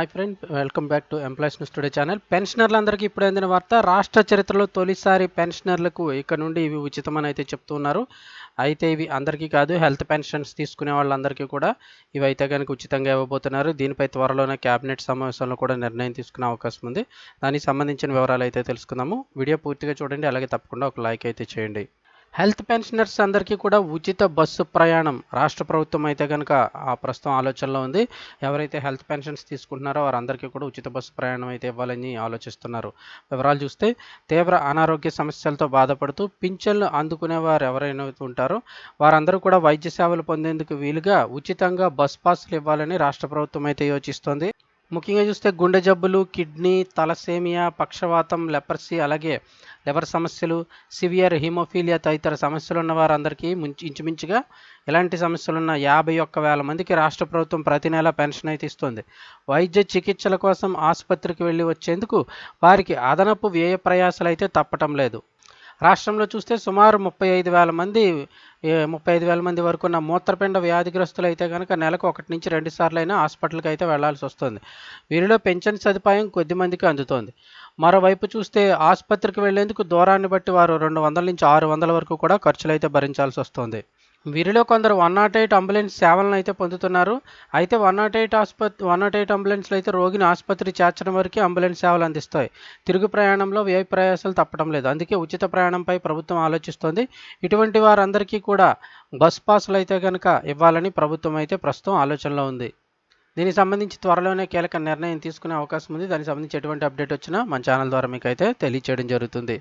Hi friend welcome back to employees news today channel పెన్షనర్లందరికీ ఇప్పుడు అందిన వార్త రాష్ట్ర చరిత్రలో తొలిసారి పెన్షనర్లకు ఇక్కడ నుండి ఇవి ఉచితమని అయితే చెప్తున్నారు అయితే ఇవి అందరికీ కాదు హెల్త్ పెన్షన్స్ తీసుకునే వాళ్ళందరికీ కూడా ఇవి అయితే కనుక ఉచితంగా ఇవ్వబోతున్నారు. దీనిపై త్వరలోనే క్యాబినెట్ సమావేశంలో కూడా నిర్ణయం తీసుకునే అవకాశం ఉంది. దానికి సంబంధించిన వివరాలు అయితే తెలుసుకుందాము. వీడియో పూర్తిగా చూడండి అలాగే తప్పకుండా ఒక లైక్ అయితే చేయండి. హెల్త్ పెన్షనర్స్ అందరికీ కూడా ఉచిత బస్సు ప్రయాణం రాష్ట్ర ప్రభుత్వం అయితే కనుక ఆ ప్రస్తుతం ఆలోచనలో ఉంది. ఎవరైతే హెల్త్ పెన్షన్స్ తీసుకుంటున్నారో వారందరికీ కూడా ఉచిత బస్సు ప్రయాణం అయితే ఇవ్వాలని ఆలోచిస్తున్నారు. వివరాలు చూస్తే తీవ్ర అనారోగ్య సమస్యలతో బాధపడుతూ పింఛన్లు అందుకునే వారు ఎవరైనా ఉంటారో వారందరూ కూడా వైద్య సేవలు పొందేందుకు వీలుగా ఉచితంగా బస్ పాస్లు ఇవ్వాలని రాష్ట్ర ప్రభుత్వం అయితే యోచిస్తోంది. ముఖ్యంగా చూస్తే గుండె జబ్బులు కిడ్నీ తలసేమియా పక్షవాతం లెపర్సీ అలాగే లివర్ సమస్యలు సివియర్ హిమోఫీలియా తదితర సమస్యలు ఉన్న వారందరికీ ముంచి ఇంచుమించుగా ఎలాంటి సమస్యలున్న యాభై ఒక్క వేల మందికి రాష్ట్ర ప్రభుత్వం ప్రతి నెల పెన్షన్ అయితే ఇస్తుంది. వైద్య చికిత్సల కోసం ఆసుపత్రికి వెళ్ళి వచ్చేందుకు వారికి అదనపు వ్యయ ప్రయాసాలు అయితే తప్పటం లేదు. రాష్ట్రంలో చూస్తే సుమారు ముప్పై ఐదు వేల మంది ముప్పై ఐదు వేల మంది వరకు ఉన్న మూత్రపిండ వ్యాధిగ్రస్తులు అయితే కనుక నెలకు ఒకటి నుంచి రెండు సార్లు అయినా హాస్పిటల్కి అయితే వెళ్ళాల్సి వస్తుంది. వీరిలో పెన్షన్ సదుపాయం కొద్ది మందికి అందుతోంది. మరోవైపు చూస్తే ఆసుపత్రికి వెళ్ళేందుకు దూరాన్ని బట్టి వారు రెండు వందల నుంచి ఆరు వందల వరకు కూడా ఖర్చులు అయితే భరించాల్సి వస్తుంది. వీరిలో కొందరు వన్ నాట్ ఎయిట్ అంబులెన్స్ సేవలను అయితే పొందుతున్నారు. అయితే వన్ నాట్ ఎయిట్ ఆసుపత్రి వన్ నాట్ ఎయిట్ అంబులెన్స్లు అయితే రోగిని ఆసుపత్రి చేర్చడం వరకు అంబులెన్స్ సేవలు అందిస్తాయి. తిరుగు ప్రయాణంలో వ్యయ ప్రయాసాలు తప్పడం లేదు. అందుకే ఉచిత ప్రయాణంపై ప్రభుత్వం ఆలోచిస్తోంది. ఇటువంటి వారందరికీ కూడా బస్ పాసులు అయితే కనుక ఇవ్వాలని ప్రభుత్వం అయితే ప్రస్తుతం ఆలోచనలో ఉంది. దీనికి సంబంధించి త్వరలోనే కీలక నిర్ణయం తీసుకునే అవకాశం ఉంది. దానికి సంబంధించి ఎటువంటి అప్డేట్ వచ్చినా మన ఛానల్ ద్వారా మీకు అయితే తెలియచేయడం జరుగుతుంది.